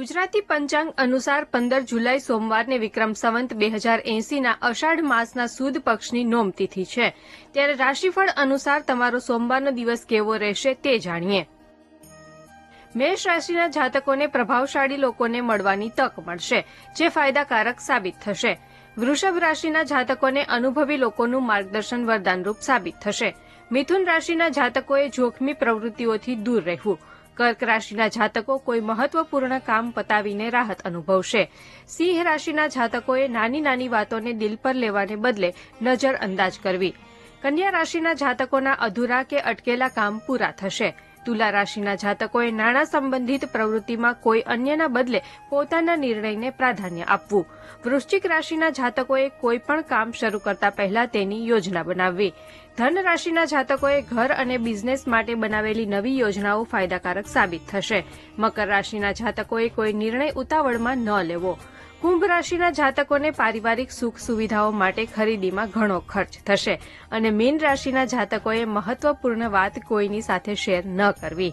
ગુજરાતી પંચાંગ અનુસાર પંદર જુલાઈ સોમવારને વિક્રમ સંવંત બે હજાર એંસીના અષાઢ માસના સુદ પક્ષની નોમ તિથિ છે. ત્યારે રાશિફળ અનુસાર તમારો સોમવારનો દિવસ કેવો રહેશે તે જાણીએ. મેષ રાશિના જાતકોને પ્રભાવશાળી લોકોને મળવાની તક મળશે, જે ફાયદાકારક સાબિત થશે. વૃષભ રાશિના જાતકોને અનુભવી લોકોનું માર્ગદર્શન વરદાનરૂપ સાબિત થશે. મિથુન રાશિના જાતકોએ જોખમી પ્રવૃત્તિઓથી દૂર રહેવું. કર્ક રાશિના જાતકો કોઈ મહત્વપૂર્ણ કામ પતાવીને રાહત અનુભવશે. સિંહ રાશિના જાતકોએ નાની નાની વાતોને દિલ પર લેવાને બદલે નજર અંદાજ કરવી. કન્યા રાશિના જાતકોના અધૂરા કે અટકેલા કામ પૂરા થશે. તુલા રાશિના જાતકોએ નાણાં સંબંધિત પ્રવૃત્તિમાં કોઈ અન્યના બદલે પોતાના નિર્ણયને પ્રાધાન્ય આપવું. વૃશ્ચિક રાશિના જાતકોએ કોઈ પણ કામ શરૂ કરતા પહેલા તેની યોજના બનાવવી. ધન રાશિના જાતકોએ ઘર અને બિઝનેસ માટે બનાવેલી નવી યોજનાઓ ફાયદાકારક સાબિત થશે. મકર રાશિના જાતકોએ કોઈ નિર્ણય ઉતાવળમાં ન લેવો. કુંભ રાશિના જાતકોને પારિવારિક સુખ સુવિધાઓ માટે ખરીદીમાં ઘણો ખર્ચ થશે અને મીન રાશિના જાતકોએ મહત્વપૂર્ણ વાત કોઈની સાથે શેર ન કરવી.